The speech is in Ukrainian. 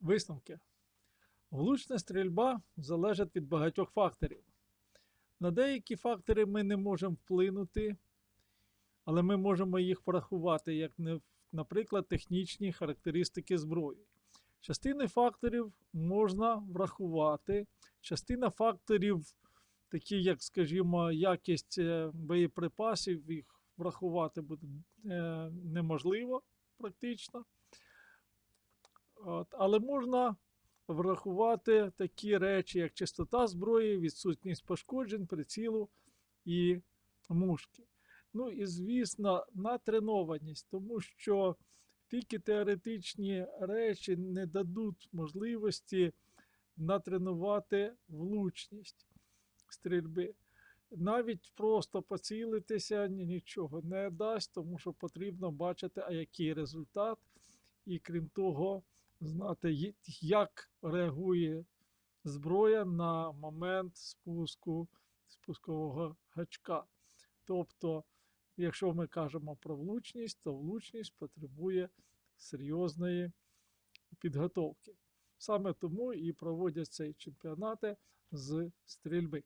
Висновки. Влучна стрільба залежить від багатьох факторів. На деякі фактори ми не можемо вплинути, але ми можемо їх врахувати, як, наприклад, технічні характеристики зброї. Частини факторів можна врахувати, частина факторів, такі як, скажімо, якість е, боєприпасів, їх врахувати буде е, неможливо практично. От, але можна врахувати такі речі, як чистота зброї, відсутність пошкоджень, прицілу і мушки. Ну і, звісно, натренованість, тому що тільки теоретичні речі не дадуть можливості натренувати влучність стрільби. Навіть просто поцілитися нічого не дасть, тому що потрібно бачити, а який результат, і крім того, знати, як реагує зброя на момент спуску спускового гачка. Тобто, якщо ми кажемо про влучність, то влучність потребує серйозної підготовки. Саме тому і проводять цей чемпіонати з стрільби.